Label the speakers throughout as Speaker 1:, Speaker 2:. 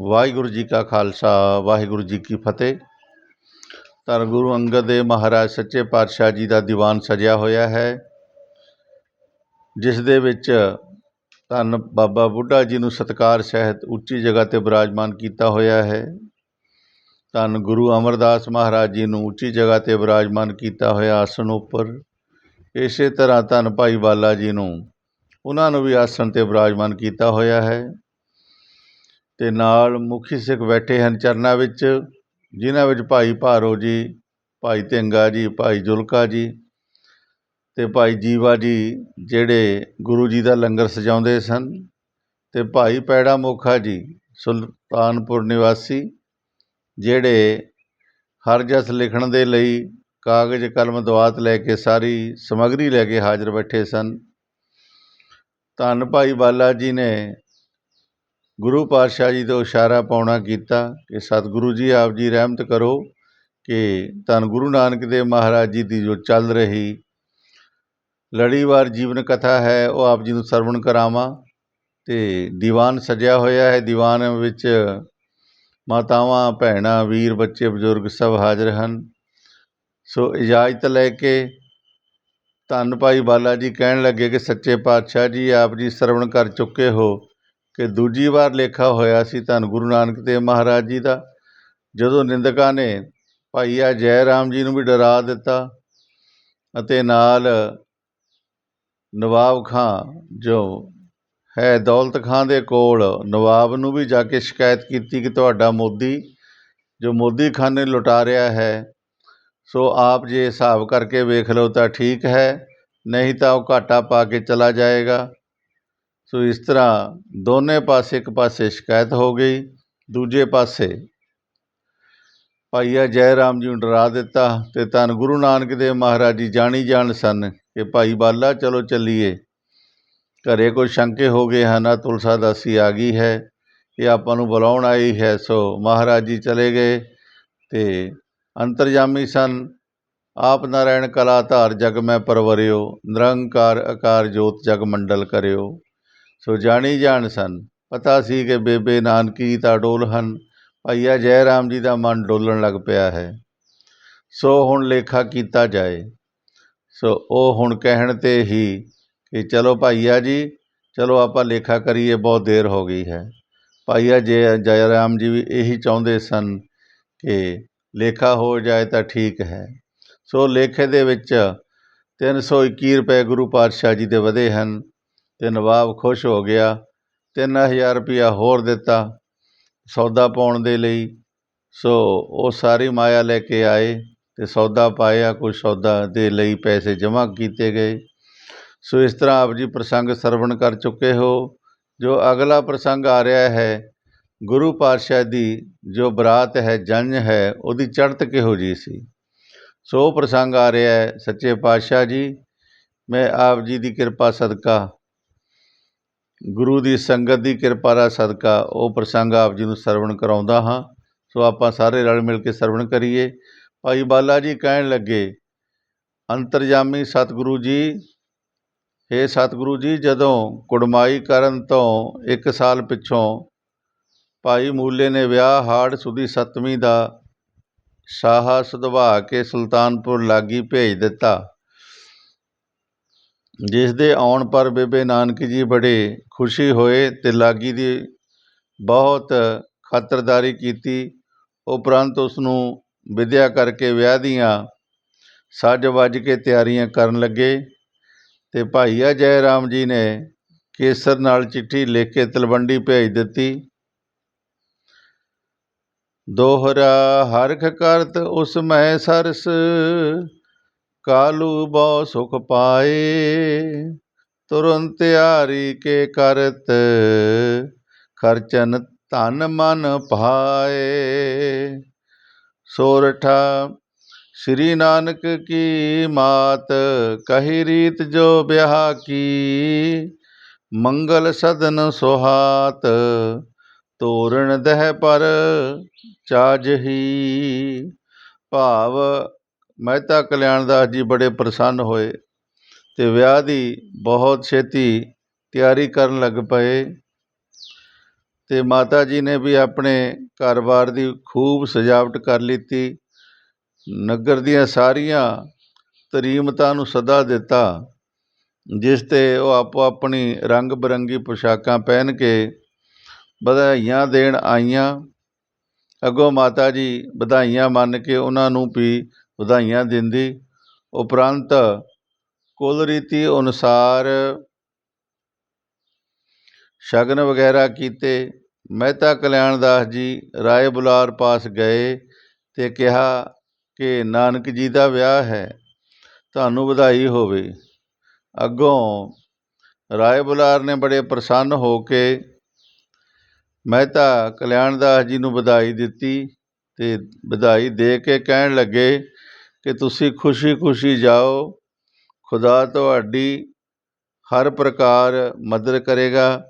Speaker 1: ਵਾਹਿਗੁਰੂ ਜੀ ਕਾ ਖਾਲਸਾ, ਵਾਹਿਗੁਰੂ ਜੀ ਕੀ ਫਤਿਹ। ਧੰਨ ਗੁਰੂ ਅੰਗਦ ਦੇਵ ਮਹਾਰਾਜ, ਸੱਚੇ ਪਾਤਸ਼ਾਹ ਜੀ ਦਾ ਦੀਵਾਨ ਸਜਿਆ ਹੋਇਆ ਹੈ। ਜਿਸ ਦੇ ਵਿੱਚ ਧੰਨ ਬਾਬਾ ਬੁੱਢਾ ਜੀ ਨੂੰ ਸਤਿਕਾਰ ਸਹਿਤ ਉੱਚੀ ਜਗ੍ਹਾ 'ਤੇ ਬਿਰਾਜਮਾਨ ਕੀਤਾ ਹੋਇਆ ਹੈ। ਧੰਨ ਗੁਰੂ ਅਮਰਦਾਸ ਮਹਾਰਾਜ ਜੀ ਨੂੰ ਉੱਚੀ ਜਗ੍ਹਾ 'ਤੇ ਬਿਰਾਜਮਾਨ ਕੀਤਾ ਹੋਇਆ ਆਸਣ ਉੱਪਰ, ਇਸੇ ਤਰ੍ਹਾਂ ਧੰਨ ਭਾਈ ਬਾਲਾ ਜੀ ਨੂੰ ਉਹਨਾਂ ਨੂੰ ਵੀ ਆਸਣ 'ਤੇ ਬਿਰਾਜਮਾਨ ਕੀਤਾ ਹੋਇਆ ਹੈ। ਅਤੇ ਨਾਲ ਮੁਖੀ ਸਿੱਖ ਬੈਠੇ ਹਨ ਚਰਨਾਂ ਵਿੱਚ, ਜਿਨ੍ਹਾਂ ਵਿੱਚ ਭਾਈ ਭਾਰੋ ਜੀ, ਭਾਈ ਧੰਗਾ ਜੀ, ਭਾਈ ਜੁਲਕਾ ਜੀ ਅਤੇ ਭਾਈ ਜੀਵਾ ਜੀ, ਜਿਹੜੇ ਗੁਰੂ ਜੀ ਦਾ ਲੰਗਰ ਸਜਾਉਂਦੇ ਸਨ ਅਤੇ ਭਾਈ ਪੈੜਾ ਮੋਖਾ ਜੀ, ਸੁਲਤਾਨਪੁਰ ਨਿਵਾਸੀ, ਜਿਹੜੇ ਹਰਜਸ ਲਿਖਣ ਦੇ ਲਈ ਕਾਗਜ਼, ਕਲਮ, ਦਵਾਤ ਲੈ ਕੇ ਸਾਰੀ ਸਮੱਗਰੀ ਲੈ ਕੇ ਹਾਜ਼ਰ ਬੈਠੇ ਸਨ। ਧੰਨ ਭਾਈ ਬਾਲਾ ਜੀ ਨੇ ਗੁਰੂ ਪਾਤਸ਼ਾਹ ਜੀ ਤੋਂ ਇਸ਼ਾਰਾ ਪਾਉਣਾ ਕੀਤਾ ਕਿ ਸਤਿਗੁਰੂ ਜੀ ਆਪ ਜੀ ਰਹਿਮਤ ਕਰੋ ਕਿ ਧੰਨ ਗੁਰੂ ਨਾਨਕ ਦੇਵ ਮਹਾਰਾਜ ਜੀ ਦੀ ਜੋ ਚੱਲ ਰਹੀ ਲੜੀਵਾਰ ਜੀਵਨ ਕਥਾ ਹੈ, ਉਹ ਆਪ ਜੀ ਨੂੰ ਸਰਵਣ ਕਰਾਵਾਂ ਅਤੇ ਦੀਵਾਨ ਸਜਿਆ ਹੋਇਆ ਹੈ। ਦੀਵਾਨ ਵਿੱਚ ਮਾਤਾਵਾਂ, ਭੈਣਾਂ, ਵੀਰ, ਬੱਚੇ, ਬਜ਼ੁਰਗ ਸਭ ਹਾਜ਼ਰ ਹਨ। ਸੋ ਇਜਾਜ਼ਤ ਲੈ ਕੇ ਧੰਨ ਭਾਈ ਬਾਲਾ ਜੀ ਕਹਿਣ ਲੱਗੇ ਕਿ ਸੱਚੇ ਪਾਤਸ਼ਾਹ ਜੀ ਆਪ ਜੀ ਸਰਵਣ ਕਰ ਚੁੱਕੇ ਹੋ। ਕਿ ਦੂਜੀ ਵਾਰ ਲੇਖਾ ਹੋਇਆ ਸੀ ਧੰਨ ਗੁਰੂ ਨਾਨਕ ਦੇਵ ਮਹਾਰਾਜ ਜੀ ਦਾ, ਜਦੋਂ ਨਿੰਦਕਾਂ ਨੇ ਭਾਈਆ ਜੈ ਰਾਮ ਜੀ ਨੂੰ ਵੀ ਡਰਾ ਦਿੱਤਾ ਅਤੇ ਨਾਲ ਨਵਾਬ ਖਾਂ ਜੋ ਹੈ ਦੌਲਤ ਖਾਂ ਦੇ ਕੋਲ ਨਵਾਬ ਨੂੰ ਵੀ ਜਾ ਕੇ ਸ਼ਿਕਾਇਤ ਕੀਤੀ ਕਿ ਤੁਹਾਡਾ ਮੋਦੀ, ਜੋ ਮੋਦੀ ਖਾਨ ਨੇ ਲੁਟਾ ਰਿਹਾ ਹੈ, ਸੋ ਆਪ ਜੇ ਹਿਸਾਬ ਕਰਕੇ ਵੇਖ ਲਓ ਤਾਂ ਠੀਕ ਹੈ, ਨਹੀਂ ਤਾਂ ਉਹ ਘਾਟਾ ਪਾ ਕੇ ਚਲਾ ਜਾਏਗਾ। ਸੋ ਇਸ ਤਰ੍ਹਾਂ ਦੋਨੇ ਪਾਸੇ ਇੱਕ ਪਾਸੇ ਸ਼ਿਕਾਇਤ ਹੋ ਗਈ, ਦੂਜੇ ਪਾਸੇ ਭਾਈਆ ਜੈ ਰਾਮ ਜੀ ਨੂੰ ਡਰਾ ਦਿੱਤਾ ਅਤੇ ਧੰਨ ਗੁਰੂ ਨਾਨਕ ਦੇਵ ਮਹਾਰਾਜ ਜੀ ਜਾਣੀ ਜਾਣ ਸਨ ਕਿ ਭਾਈ ਬਾਲਾ ਚਲੋ ਚੱਲੀਏ। ਘਰੇ ਕੋਈ ਸ਼ੰਕੇ ਹੋ ਗਏ ਹਨ ਆ ਤੁਲਸਾ ਦਾਸੀ ਆ ਗਈ ਹੈ ਇਹ ਆਪਾਂ ਨੂੰ ਬੁਲਾਉਣ ਆਈ ਹੈ, ਸੋ ਮਹਾਰਾਜ ਜੀ ਚਲੇ ਗਏ ਅਤੇ ਅੰਤਰਜਾਮੀ ਸਨ। ਆਪ ਨਾਰਾਇਣ ਕਲਾ ਧਾਰ ਜਗ ਮੈਂ ਪਰਵਰਿਓ, ਨਿਰੰਕਾਰ ਆਕਾਰ ਜੋਤ ਜਗ ਮੰਡਲ ਕਰਿਓ। ਸੋ ਜਾਣੀ ਜਾਣ ਸਨ। ਪਤਾ ਸੀ ਕਿ ਬੇਬੇ ਨਾਨਕੀ ਤਾਂ ਡੋਲ ਹਨ। ਭਾਈਆ ਜੈ ਰਾਮ ਜੀ ਦਾ ਮਨ ਡੋਲਣ ਲੱਗ ਪਿਆ ਹੈ। ਸੋ ਹੁਣ ਲੇਖਾ ਕੀਤਾ ਜਾਏ। ਸੋ ਉਹ ਹੁਣ ਕਹਿਣ 'ਤੇ ਹੀ ਕਿ ਚਲੋ ਭਾਈਆ ਜੀ, ਚਲੋ ਆਪਾਂ ਲੇਖਾ ਕਰੀਏ, ਬਹੁਤ ਦੇਰ ਹੋ ਗਈ ਹੈ। ਭਾਈਆ ਜੈ ਜੈ ਰਾਮ ਜੀ ਵੀ ਇਹੀ ਚਾਹੁੰਦੇ ਸਨ ਕਿ ਲੇਖਾ ਹੋ ਜਾਏ ਤਾਂ ਠੀਕ ਹੈ। ਸੋ ਲੇਖੇ ਦੇ ਵਿੱਚ 321 ਰੁਪਏ ਗੁਰੂ ਪਾਤਸ਼ਾਹ ਜੀ ਦੇ ਵਧੇ ਹਨ। ਅਤੇ ਨਵਾਬ ਖੁਸ਼ ਹੋ ਗਿਆ, ਤਿੰਨ ਹਜ਼ਾਰ ਰੁਪਇਆ ਹੋਰ ਦਿੱਤਾ ਸੌਦਾ ਪਾਉਣ ਦੇ ਲਈ। ਸੋ ਉਹ ਸਾਰੀ ਮਾਇਆ ਲੈ ਕੇ ਆਏ ਅਤੇ ਸੌਦਾ ਪਾਇਆ ਕੁਛ ਸੌਦਾ ਦੇ ਲਈ ਪੈਸੇ ਜਮ੍ਹਾਂ ਕੀਤੇ ਗਏ। ਸੋ ਇਸ ਤਰ੍ਹਾਂ ਆਪ ਜੀ ਪ੍ਰਸੰਗ ਸਰਵਣ ਕਰ ਚੁੱਕੇ ਹੋ। ਜੋ ਅਗਲਾ ਪ੍ਰਸੰਗ ਆ ਰਿਹਾ ਹੈ, ਗੁਰੂ ਪਾਤਸ਼ਾਹ ਦੀ ਜੋ ਬਰਾਤ ਹੈ, ਜੰਝ ਹੈ, ਉਹਦੀ ਚੜ੍ਹਤ ਕਿਹੋ ਜੀ ਸੀ? ਸੋ ਉਹ ਪ੍ਰਸੰਗ ਆ ਰਿਹਾ ਹੈ, ਸੱਚੇ ਪਾਤਸ਼ਾਹ ਜੀ, ਮੈਂ ਆਪ ਜੀ ਦੀ ਕਿਰਪਾ ਸਦਕਾ ਗੁਰੂ ਦੀ ਸੰਗਤ ਦੀ ਕਿਰਪਾ ਦਾ ਸਦਕਾ ਉਹ ਪ੍ਰਸੰਗ ਆਪ ਜੀ ਨੂੰ ਸਰਵਣ ਕਰਾਉਂਦਾ ਹਾਂ। ਸੋ ਆਪਾਂ ਸਾਰੇ ਰਲ ਮਿਲ ਕੇ ਸਰਵਣ ਕਰੀਏ। ਭਾਈ ਬਾਲਾ ਜੀ ਕਹਿਣ ਲੱਗੇ, ਅੰਤਰਜਾਮੀ ਸਤਿਗੁਰੂ ਜੀ, ਹੇ ਸਤਿਗੁਰੂ ਜੀ, ਜਦੋਂ ਕੁੜਮਾਈ ਕਰਨ ਤੋਂ ਇੱਕ ਸਾਲ ਪਿੱਛੋਂ ਭਾਈ ਮੂਲੇ ਨੇ ਵਿਆਹ ਹਾੜ ਸੁਦੀ ਸੱਤਵੀਂ ਦਾ ਸਾਹਾ ਸੁਧਵਾ ਕੇ ਸੁਲਤਾਨਪੁਰ ਲਾਗੀ ਭੇਜ ਦਿੱਤਾ। ਜਿਸ ਦੇ ਆਉਣ ਪਰ ਬੇਬੇ ਨਾਨਕੀ ਜੀ ਬੜੇ ਖੁਸ਼ੀ ਹੋਏ ਅਤੇ ਲਾਗੀ ਦੀ ਬਹੁਤ ਖਾਤਰਦਾਰੀ ਕੀਤੀ। ਉਪਰੰਤ ਉਸਨੂੰ ਵਿਦਿਆ ਕਰਕੇ ਵਿਆਹ ਦੀਆਂ ਸੱਜ ਵੱਜ ਕੇ ਤਿਆਰੀਆਂ ਕਰਨ ਲੱਗੇ ਅਤੇ ਭਾਈਆ ਜੈ ਰਾਮ ਜੀ ਨੇ ਕੇਸਰ ਨਾਲ ਚਿੱਠੀ ਲਿਖ ਕੇ ਤਲਵੰਡੀ ਭੇਜ ਦਿੱਤੀ। ਦੋਹਰਾ ਹਰਖ ਕਰਤ ਉਸ ਮੈਂ ਸਰਸ ਕਾਲੂ ਬਹੁ ਸੁਖ ਪਾਏ, ਤੁਰੰਤ ਆਰੀ ਕੇ ਕਰਤ, ਖਰਚਨ ਧਨ ਮਨ ਭਾਏ। ਸੋਰਠਾ, ਸ੍ਰੀ ਨਾਨਕ ਕੀ ਮਾਤ, ਕਹੀ ਰੀਤ ਜੋ ਵਿਆਹ ਕੀ ਮੰਗਲ ਸਦਨ ਸੁਹਾਤ, ਤੋਰਨ ਦਹਿ ਪਰ ਚਾਜਹੀ। ਭਾਵ ਮਹਿਤਾ ਕਲਿਆਣ ਦਾਸ ਜੀ ਬੜੇ ਪ੍ਰਸੰਨ ਹੋਏ ਅਤੇ ਵਿਆਹ ਦੀ ਬਹੁਤ ਛੇਤੀ ਤਿਆਰੀ ਕਰਨ ਲੱਗ ਪਏ ਅਤੇ ਮਾਤਾ ਜੀ ਨੇ ਵੀ ਆਪਣੇ ਘਰ-ਬਾਰ ਦੀ ਖੂਬ ਸਜਾਵਟ ਕਰ ਲਿੱਤੀ। ਨਗਰ ਦੀਆਂ ਸਾਰੀਆਂ ਤਰੀਮਤਾਂ ਨੂੰ ਸੱਦਾ ਦਿੱਤਾ, ਜਿਸ 'ਤੇ ਉਹ ਆਪੋ ਆਪਣੀ ਰੰਗ ਬਿਰੰਗੀ ਪੁਸ਼ਾਕਾਂ ਪਹਿਨ ਕੇ ਵਧਾਈਆਂ ਦੇਣ ਆਈਆਂ। ਅੱਗੋਂ ਮਾਤਾ ਜੀ ਵਧਾਈਆਂ ਮੰਨ ਕੇ ਉਹਨਾਂ ਨੂੰ ਵੀ ਵਧਾਈਆਂ ਦਿੰਦੀ। ਉਪਰੰਤ ਕੁਲ ਰੀਤੀ ਅਨੁਸਾਰ ਸ਼ਗਨ ਵਗੈਰਾ ਕੀਤੇ। ਮਹਿਤਾ ਕਲਿਆਣ ਦਾਸ ਜੀ ਰਾਏ ਬੁਲਾਰ ਪਾਸ ਗਏ ਅਤੇ ਕਿਹਾ ਕਿ ਨਾਨਕ ਜੀ ਦਾ ਵਿਆਹ ਹੈ, ਤੁਹਾਨੂੰ ਵਧਾਈ ਹੋਵੇ। ਅੱਗੋਂ ਰਾਏ ਬੁਲਾਰ ਨੇ ਬੜੇ ਪ੍ਰਸੰਨ ਹੋ ਕੇ ਮਹਿਤਾ ਕਲਿਆਣ ਦਾਸ ਜੀ ਨੂੰ ਵਧਾਈ ਦਿੱਤੀ ਅਤੇ ਵਧਾਈ ਦੇ ਕੇ ਕਹਿਣ ਲੱਗੇ ਕਿ ਤੁਸੀਂ ਖੁਸ਼ੀ ਖੁਸ਼ੀ ਜਾਓ। ਖੁਦਾ ਤੁਹਾਡੀ ਹਰ ਪ੍ਰਕਾਰ ਮਦਦ ਕਰੇਗਾ।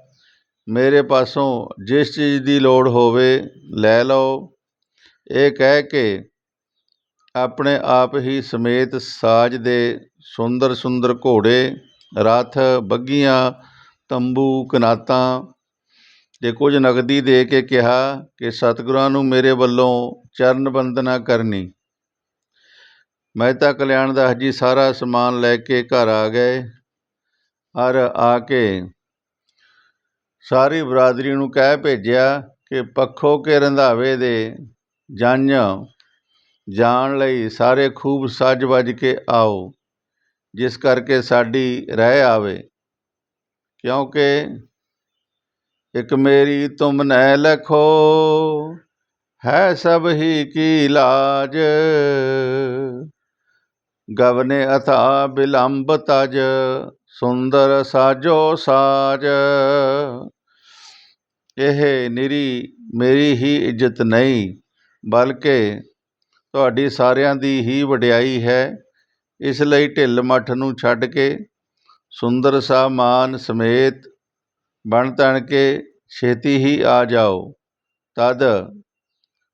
Speaker 1: ਮੇਰੇ ਪਾਸੋਂ ਜਿਸ ਚੀਜ਼ ਦੀ ਲੋੜ ਹੋਵੇ, ਲੈ ਲਓ। ਇਹ ਕਹਿ ਕੇ ਆਪਣੇ ਆਪ ਹੀ ਸਮੇਤ ਸਾਜ ਦੇ ਸੁੰਦਰ ਸੁੰਦਰ ਘੋੜੇ, ਰਥ, ਬੱਗੀਆਂ, ਤੰਬੂ, ਕਨਾਤਾਂ ਅਤੇ ਕੁਝ ਨਗਦੀ ਦੇ ਕੇ ਕਿਹਾ ਕਿ ਸਤਿਗੁਰਾਂ ਨੂੰ ਮੇਰੇ ਵੱਲੋਂ ਚਰਨ ਵੰਦਨਾ ਕਰਨੀ। ਮਹਿਤਾ ਕਲਿਆਣ ਦਾਸ ਜੀ ਸਾਰਾ ਸਮਾਨ ਲੈ ਕੇ ਘਰ ਆ ਗਏ। ਔਰ ਆ ਕੇ ਸਾਰੀ ਬਰਾਦਰੀ ਨੂੰ ਕਹਿ ਭੇਜਿਆ ਕਿ ਪੱਖੋ ਕੇ ਰੰਧਾਵੇ ਦੇ ਜੰਝ ਜਾਣ ਲਈ ਸਾਰੇ ਖੂਬ ਸੱਜ ਵੱਜ ਕੇ ਆਓ, ਜਿਸ ਕਰਕੇ ਸਾਡੀ ਰਹਿ ਆਵੇ। ਕਿਉਂਕਿ ਇੱਕ ਮੇਰੀ ਤੁਮ ਨੈ ਲਖੋ, ਹੈ ਸਭ ਹੀ ਕੀ ਲਾਜ। ਗਵਨੇ ਅਥਾ ਬਿਲੰਬ ਤਜ, ਸੁੰਦਰ ਸਾਜੋ ਸਾਜ। ਇਹ ਨਿਰੀ ਮੇਰੀ ਹੀ ਇੱਜ਼ਤ ਨਹੀਂ, ਬਲਕਿ ਤੁਹਾਡੀ ਸਾਰਿਆਂ ਦੀ ਹੀ ਵਡਿਆਈ ਹੈ। ਇਸ ਲਈ ਢਿੱਲ ਮੱਠ ਨੂੰ ਛੱਡ ਕੇ ਸੁੰਦਰ ਸਾ ਸਮੇਤ ਬਣ ਤਣ ਕੇ ਛੇਤੀ ਹੀ ਆ ਜਾਓ। ਤਦ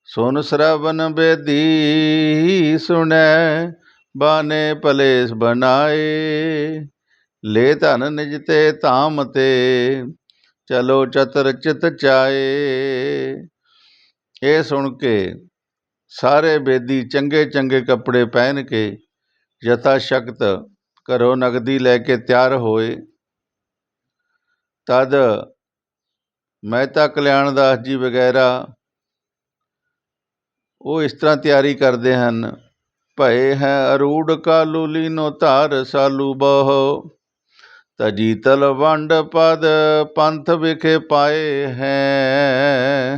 Speaker 1: ਸੁਨ ਸਰਵਨ ਬੇਦੀ ਸੁਣੈ ਬਾਨੇ ਪਲੇਸ ਬਣਾਏ, ਲੈ ਧਨ ਨਿਜ ਤੇ ਧਾਮ ਤੇ, ਚਲੋ ਚਤਰ ਚਿਤ ਚਾਏ। ਇਹ ਸੁਣ ਕੇ ਸਾਰੇ ਬੇਦੀ ਚੰਗੇ ਚੰਗੇ ਕੱਪੜੇ ਪਹਿਨ ਕੇ ਯਥਾ ਸ਼ਕਤ ਘਰੋਂ ਨਗਦੀ ਲੈ ਕੇ ਤਿਆਰ ਹੋਏ। ਤਦ ਮਹਿਤਾ ਕਲਿਆਣ ਦਾਸ ਜੀ ਵਗੈਰਾ ਉਹ ਇਸ ਤਰ੍ਹਾਂ ਤਿਆਰੀ ਕਰਦੇ ਹਨ। ਭਏ ਹੈ ਅਰੂੜ ਕਾਲੂ ਲੀਨੋ ਧਾਰ ਸਾਲੂ ਬਹੁ। ਤਜੀ ਤਲ ਵੰਡ ਪਦ ਪੰਥ ਵਿਖੇ ਪਾਏ ਹੈ।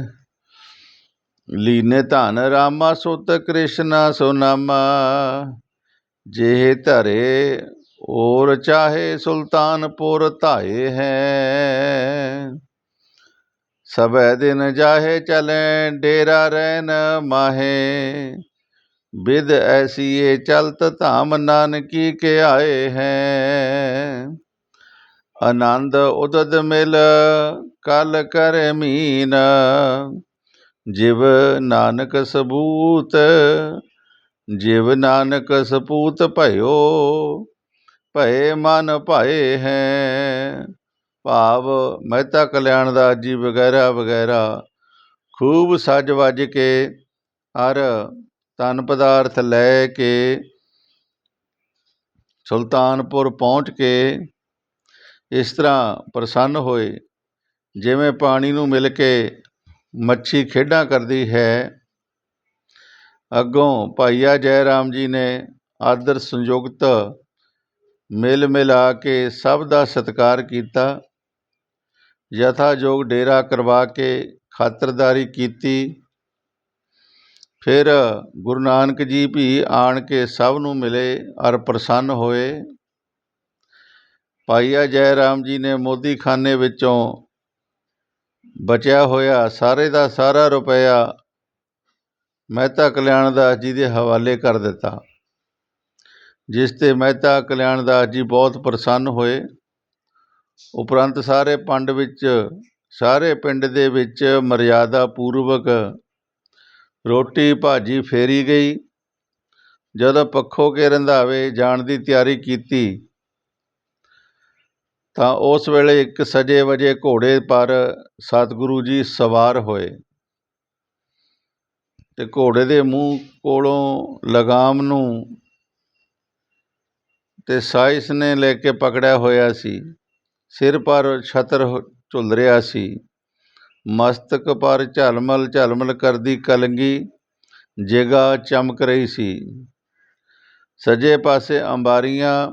Speaker 1: ਲੀਨੇ ਧਨ ਰਾਮਾ ਸੁਤ ਕ੍ਰਿਸ਼ਨਾ ਸੋ ਜੇ ਧਰੇ ਔਰ ਚਾਹੇ ਸੁਲਤਾਨਪੁਰ ਧਾਏ ਹੈ। ਸਭੈ ਦਿਨ ਜਾਹੇ ਚਲੇ ਡੇਰਾ ਰਹਿਨ ਮਾਹੇ। ਵਿਦ ਐਸੀ ਇਹ ਚਲਤ ਧਾਮ ਨਾਨਕੀ ਕੇ ਆਏ ਹੈ। ਆਨੰਦ ਉਦਦ ਮਿਲ, ਕਲ ਕਰ ਮੀਨ। ਜਿਵ ਨਾਨਕ ਸਬੂਤ, ਜਿਵ ਨਾਨਕ ਸਪੂਤ ਭਇਓ, ਭਏ ਮਨ ਭਾਏ ਹੈ। ਭਾਵ ਮਹਿਤਾ ਕਲਿਆਣ ਦਾ ਜੀ ਵਗੈਰਾ ਵਗੈਰਾ ਖੂਬ ਸੱਜ ਵੱਜ ਕੇ ਹਰ ਧਨ ਪਦਾਰਥ ਲੈ ਕੇ ਸੁਲਤਾਨਪੁਰ ਪਹੁੰਚ ਕੇ ਇਸ ਤਰ੍ਹਾਂ ਪ੍ਰਸੰਨ ਹੋਏ, ਜਿਵੇਂ ਪਾਣੀ ਨੂੰ ਮਿਲ ਕੇ ਮੱਛੀ ਖੇਡਾਂ ਕਰਦੀ ਹੈ। ਅੱਗੋਂ ਭਾਈਆ ਜੈ ਰਾਮ ਜੀ ਨੇ ਆਦਰ ਸੰਯੁਕਤ ਮਿਲ ਮਿਲਾ ਕੇ ਸਭ ਦਾ ਸਤਿਕਾਰ ਕੀਤਾ। ਯਥਾਯੋਗ ਡੇਰਾ ਕਰਵਾ ਕੇ ਖਾਤਰਦਾਰੀ ਕੀਤੀ। ਫਿਰ ਗੁਰੂ ਨਾਨਕ ਜੀ ਵੀ ਆਣ ਕੇ ਸਭ ਨੂੰ ਮਿਲੇ ਔਰ ਪ੍ਰਸੰਨ ਹੋਏ। ਭਾਈਆ ਜੈ ਰਾਮ ਜੀ ਨੇ ਮੋਦੀ ਖਾਨੇ ਵਿੱਚੋਂ ਬਚਿਆ ਹੋਇਆ ਸਾਰੇ ਦਾ ਸਾਰਾ ਰੁਪਇਆ ਮਹਿਤਾ ਕਲਿਆਣ ਦਾਸ ਜੀ ਦੇ ਹਵਾਲੇ ਕਰ ਦਿੱਤਾ, ਜਿਸ 'ਤੇ ਮਹਿਤਾ ਕਲਿਆਣ ਦਾਸ ਜੀ ਬਹੁਤ ਪ੍ਰਸੰਨ ਹੋਏ। ਉਪਰੰਤ ਸਾਰੇ ਪੰਡ ਵਿੱਚ, ਸਾਰੇ ਪਿੰਡ ਦੇ ਵਿੱਚ ਮਰਿਆਦਾ ਪੂਰਵਕ ਰੋਟੀ ਭਾਜੀ ਫੇਰੀ ਗਈ। ਜਦੋਂ ਪੱਖੋ ਕੇ ਰੰਧਾਵੇ ਜਾਣ ਦੀ ਤਿਆਰੀ ਕੀਤੀ, ਤਾਂ ਉਸ ਵੇਲੇ ਇੱਕ ਸਜੇ ਵਜੇ ਘੋੜੇ ਪਰ ਸਤਿਗੁਰੂ ਜੀ ਸਵਾਰ ਹੋਏ ਤੇ ਘੋੜੇ ਦੇ ਮੂੰਹ ਕੋਲੋਂ ਲਗਾਮ ਨੂੰ ਤੇ ਸਾਇਸ ਨੇ ਲੈ ਕੇ ਪਕੜਿਆ ਹੋਇਆ ਸੀ। ਸਿਰ ਪਰ ਛਤਰ ਹੋ- ਝੁੱਲ ਰਿਹਾ ਸੀ। ਮਸਤਕ ਪਰ ਝਲਮਲ ਝਲਮਲ ਕਰਦੀ ਕਲਗੀ, ਜਗਾ ਚਮਕ ਰਹੀ ਸੀ। ਸੱਜੇ ਪਾਸੇ ਅੰਬਾਰੀਆਂ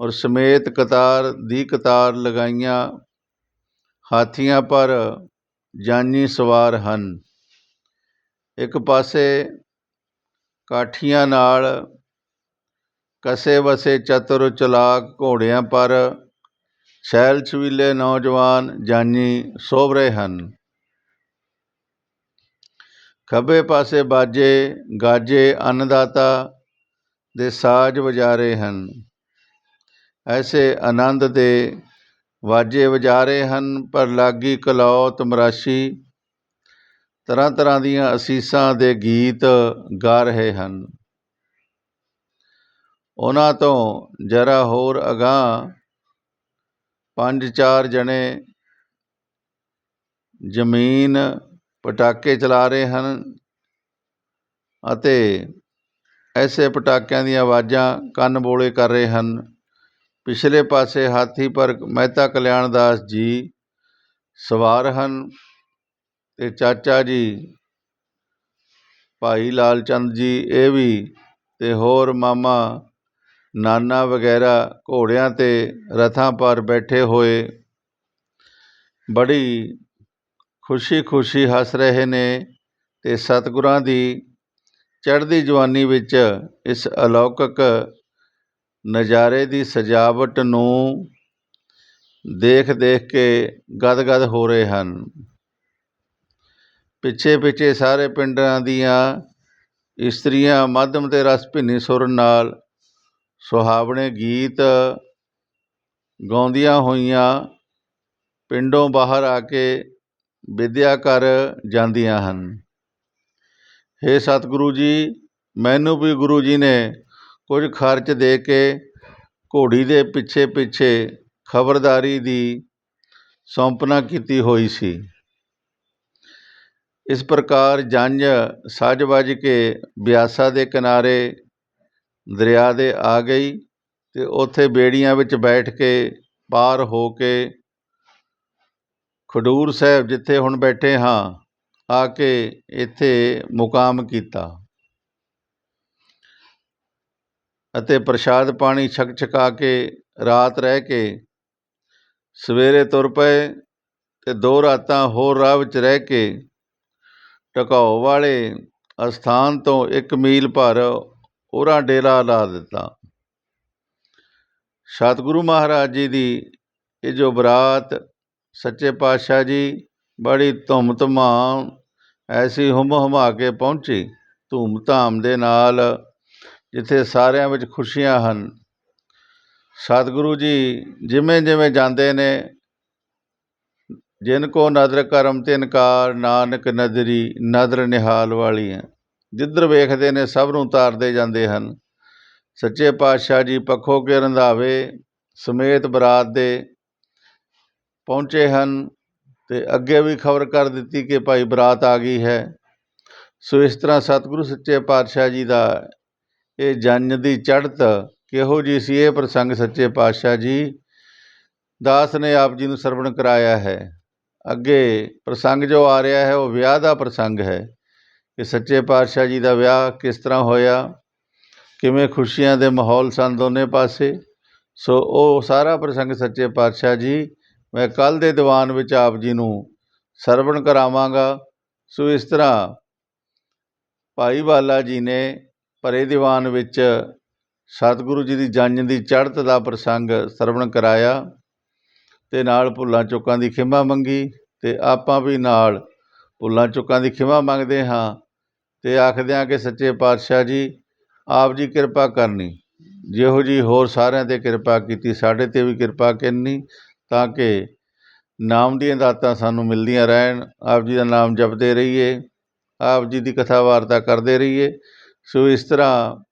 Speaker 1: ਔਰ ਸਮੇਤ ਕਤਾਰ ਦੀ ਕਤਾਰ ਲਗਾਈਆਂ, ਹਾਥੀਆਂ ਪਰ ਜਾਨੀ ਸਵਾਰ ਹਨ। ਇੱਕ ਪਾਸੇ ਕਾਠੀਆਂ ਨਾਲ ਕਸੇ ਵਸੇ ਚਤੁਰ ਚਲਾਕ ਘੋੜਿਆਂ ਪਰ ਸੈਲ ਛਬੀਲੇ ਨੌਜਵਾਨ ਜਾਨੀ ਸੋਭ ਰਹੇ ਹਨ। ਖੱਬੇ ਪਾਸੇ ਬਾਜੇ, ਗਾਜੇ, ਅੰਨਦਾਤਾ ਦੇ ਸਾਜ਼ ਵਜਾ ਰਹੇ ਹਨ। ਐਸੇ ਆਨੰਦ ਦੇ ਵਾਜੇ ਵਜਾ ਰਹੇ ਹਨ, ਪਰ ਲਾਗੀ ਕਲੌਤ ਮਰਾਸ਼ੀ ਤਰ੍ਹਾਂ ਤਰ੍ਹਾਂ ਦੀਆਂ ਅਸੀਸਾਂ ਦੇ ਗੀਤ ਗਾ ਰਹੇ ਹਨ। ਉਹਨਾਂ ਤੋਂ ਜਰਾ ਹੋਰ ਅਗਾਂਹ ਪੰਜ ਚਾਰ ਜਣੇ ਜ਼ਮੀਨ ਪਟਾਕੇ ਚਲਾ ਰਹੇ ਹਨ ਅਤੇ ਐਸੇ ਪਟਾਕਿਆਂ ਦੀਆਂ ਆਵਾਜ਼ਾਂ ਕੰਨ ਬੋਲੇ ਕਰ ਰਹੇ ਹਨ। ਪਿਛਲੇ ਪਾਸੇ ਹਾਥੀ ਪਰ ਮਹਿਤਾ ਕਲਿਆਣ ਦਾਸ ਜੀ ਸਵਾਰ ਹਨ ਤੇ ਚਾਚਾ ਜੀ ਭਾਈ ਲਾਲ ਚੰਦ ਜੀ ਇਹ ਵੀ ਤੇ ਹੋਰ ਮਾਮਾ ਨਾਨਾ ਵਗੈਰਾ ਘੋੜਿਆਂ ਤੇ ਰਥਾਂ ਪਰ ਬੈਠੇ ਹੋਏ। ਬੜੀ ਖੁਸ਼ੀ-ਖੁਸ਼ੀ ਹੱਸ ਰਹੇ ਨੇ ਅਤੇ ਸਤਿਗੁਰਾਂ ਦੀ ਚੜ੍ਹਦੀ ਜਵਾਨੀ ਵਿੱਚ ਇਸ ਅਲੌਕਿਕ ਨਜ਼ਾਰੇ ਦੀ ਸਜਾਵਟ ਨੂੰ ਦੇਖ-ਦੇਖ ਕੇ ਗਦਗਦ ਹੋ ਰਹੇ ਹਨ। ਪਿੱਛੇ-ਪਿੱਛੇ ਸਾਰੇ ਪਿੰਡਾਂ ਦੀਆਂ ਇਸਤਰੀਆਂ ਮੱਧਮ ਤੇ ਰਸ ਭਿੰਨੀ ਸੁਰ ਨਾਲ ਸੁਹਾਵਣੇ ਗੀਤ ਗਾਉਂਦੀਆਂ ਹੋਈਆਂ ਪਿੰਡੋਂ ਬਾਹਰ ਆ ਕੇ ਵਿੱਦਿਆ ਕਰ ਜਾਂਦੀਆਂ ਹਨ। ਹੇ ਸਤਿਗੁਰੂ ਜੀ, ਮੈਨੂੰ ਵੀ ਗੁਰੂ ਜੀ ਨੇ ਕੁਝ ਖਰਚ ਦੇ ਕੇ ਘੋੜੀ ਦੇ ਪਿੱਛੇ ਪਿੱਛੇ ਖਬਰਦਾਰੀ ਦੀ ਸੌਂਪਨਾ ਕੀਤੀ ਹੋਈ ਸੀ। ਇਸ ਪ੍ਰਕਾਰ ਜੰਝ ਸੱਜ ਵੱਜ ਕੇ ਬਿਆਸਾ ਦੇ ਕਿਨਾਰੇ ਦਰਿਆ ਦੇ ਆ ਗਈ ਅਤੇ ਉੱਥੇ ਬੇੜੀਆਂ ਵਿੱਚ ਬੈਠ ਕੇ ਪਾਰ ਹੋ ਕੇ ਖਡੂਰ ਸਾਹਿਬ ਜਿੱਥੇ ਹੁਣ ਬੈਠੇ ਹਾਂ, ਆ ਕੇ ਇੱਥੇ ਮੁਕਾਮ ਕੀਤਾ। ਅਤੇ ਪ੍ਰਸ਼ਾਦ ਪਾਣੀ ਛਕ ਛਕਾ ਕੇ ਰਾਤ ਰਹਿ ਕੇ ਸਵੇਰੇ ਤੁਰ ਪਏ ਤੇ ਦੋ ਰਾਤਾਂ ਹੋਰ ਰਾਹ ਵਿੱਚ ਰਹਿ ਕੇ ਟਕਾਉ ਵਾਲੇ ਅਸਥਾਨ ਤੋਂ ਇੱਕ ਮੀਲ ਭਰ ਉਰਾਂ ਡੇਰਾ ਲਾ ਦਿੱਤਾ। ਸਤਿਗੁਰੂ ਮਹਾਰਾਜ ਜੀ ਦੀ ਇਹ ਜੋ ਬਰਾਤ, ਸੱਚੇ ਪਾਤਸ਼ਾਹ ਜੀ ਬੜੀ ਧੁੰਮ ਧਮਾਮ ਐਸੀ ਹੁਮ ਹੁਮਾ ਕੇ ਪਹੁੰਚੀ ਧੂਮ ਧਾਮ ਦੇ ਨਾਲ ਜਿੱਥੇ ਸਾਰਿਆਂ ਵਿੱਚ ਖੁਸ਼ੀਆਂ ਹਨ। ਸਤਿਗੁਰੂ ਜੀ ਜਿਵੇਂ ਜਿਵੇਂ ਜਾਂਦੇ ਨੇ, ਜਿਨ ਕੋ ਨਦਰ ਕਰਮ ਤੇ ਇਨਕਾਰ ਨਾਨਕ ਨਦਰੀ, ਨਦਰ ਨਿਹਾਲ ਵਾਲੀ ਹੈ ਜਿੱਧਰ ਵੇਖਦੇ ਨੇ ਸਭ ਨੂੰ ਤਾਰਦੇ ਜਾਂਦੇ ਹਨ। ਸੱਚੇ ਪਾਤਸ਼ਾਹ ਜੀ ਪੱਖੋ ਕੇ ਰੰਧਾਵੇ, ਸਮੇਤ ਬਰਾਤ ਦੇ ਪਹੁੰਚੇ ਹਨ ਤੇ ਅੱਗੇ ਵੀ ਖਬਰ ਕਰ ਦਿੱਤੀ ਕਿ ਭਾਈ ਬਰਾਤ ਆ ਗਈ ਹੈ। ਸੋ ਇਸ ਤਰ੍ਹਾਂ ਸਤਿਗੁਰੂ ਸੱਚੇ ਪਾਤਸ਼ਾਹ ਜੀ ਦਾ ਇਹ ਜੰਜ ਦੀ ਚੜ੍ਹਤ ਕਿਹੋ ਜੀ ਸੀ, ਇਹ ਪ੍ਰਸੰਗ ਸੱਚੇ ਪਾਤਸ਼ਾਹ ਜੀ ਦਾਸ ਨੇ ਆਪ ਜੀ ਨੂੰ ਸਰਵਣ ਕਰਾਇਆ ਹੈ। ਅੱਗੇ ਪ੍ਰਸੰਗ ਜੋ ਆ ਰਿਹਾ ਹੈ, ਉਹ ਵਿਆਹ ਦਾ ਪ੍ਰਸੰਗ ਹੈ। ਕਿ ਸੱਚੇ ਪਾਤਸ਼ਾਹ ਜੀ ਦਾ ਵਿਆਹ ਕਿਸ ਤਰ੍ਹਾਂ ਹੋਇਆ, ਕਿਵੇਂ ਖੁਸ਼ੀਆਂ ਦੇ ਮਾਹੌਲ ਸਨ ਦੋਨੇ ਪਾਸੇ। ਸੋ ਉਹ ਸਾਰਾ ਪ੍ਰਸੰਗ ਸੱਚੇ ਪਾਤਸ਼ਾਹ ਜੀ, ਮੈਂ ਕੱਲ ਦੇ ਦੀਵਾਨ ਵਿੱਚ ਆਪ ਜੀ ਨੂੰ ਸਰਵਣ ਕਰਾਵਾਂਗਾ। ਸੋ ਇਸ ਤਰ੍ਹਾਂ ਭਾਈ ਬਾਲਾ ਜੀ ਨੇ ਭਰੇ ਦੀਵਾਨ ਵਿੱਚ ਸਤਿਗੁਰੂ ਜੀ ਦੀ ਜੰਜ ਦੀ ਚੜ੍ਹਤ ਦਾ ਪ੍ਰਸੰਗ ਸਰਵਣ ਕਰਾਇਆ ਤੇ ਨਾਲ ਭੁੱਲਾਂ ਚੁੱਕਾਂ ਦੀ ਖਿਮਾ ਮੰਗੀ ਤੇ ਆਪਾਂ ਵੀ ਨਾਲ ਭੁੱਲਾਂ ਚੁੱਕਾਂ ਦੀ ਖਿਮਾ ਮੰਗਦੇ ਹਾਂ। ਅਤੇ ਆਖਦਿਆਂ ਕਿ ਸੱਚੇ ਪਾਤਸ਼ਾਹ ਜੀ, ਆਪ ਜੀ ਕਿਰਪਾ ਕਰਨੀ। ਜਿਹੋ ਜਿਹੀ ਹੋਰ ਸਾਰਿਆਂ ਤੇ ਕਿਰਪਾ ਕੀਤੀ, ਸਾਡੇ ਤੇ ਵੀ ਕਿਰਪਾ ਕਰਨੀ, ਤਾਂ ਕਿ ਨਾਮ ਦੀਆਂ ਦਾਤਾਂ ਸਾਨੂੰ ਮਿਲਦੀਆਂ ਰਹਿਣ, ਆਪ ਜੀ ਦਾ ਨਾਮ ਜਪਦੇ ਰਹੀਏ, ਆਪ ਜੀ ਦੀ ਕਥਾ ਵਾਰਤਾ ਕਰਦੇ ਰਹੀਏ। ਸੋ ਇਸ ਤਰ੍ਹਾਂ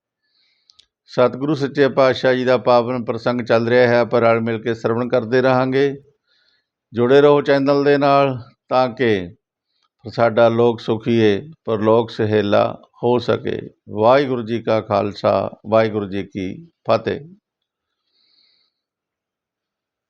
Speaker 1: ਸਤਿਗੁਰੂ ਸੱਚੇ ਪਾਤਸ਼ਾਹ ਜੀ ਦਾ ਪਾਵਨ ਪ੍ਰਸੰਗ ਚੱਲ ਰਿਹਾ ਹੈ, ਆਪਾਂ ਰਲ ਮਿਲ ਕੇ ਸਰਵਣ ਕਰਦੇ ਰਹਾਂਗੇ। ਜੁੜੇ ਰਹੋ ਚੈਨਲ ਦੇ ਨਾਲ, ਤਾਂ ਕਿ ਪਰ ਸਾਡਾ ਲੋਕ ਸੁਖੀਏ ਪਰਲੋਕ ਸਹੇਲਾ ਹੋ ਸਕੇ। ਵਾਹਿਗੁਰੂ ਜੀ ਕਾ ਖਾਲਸਾ, ਵਾਹਿਗੁਰੂ ਜੀ ਕੀ ਫਤਿਹ।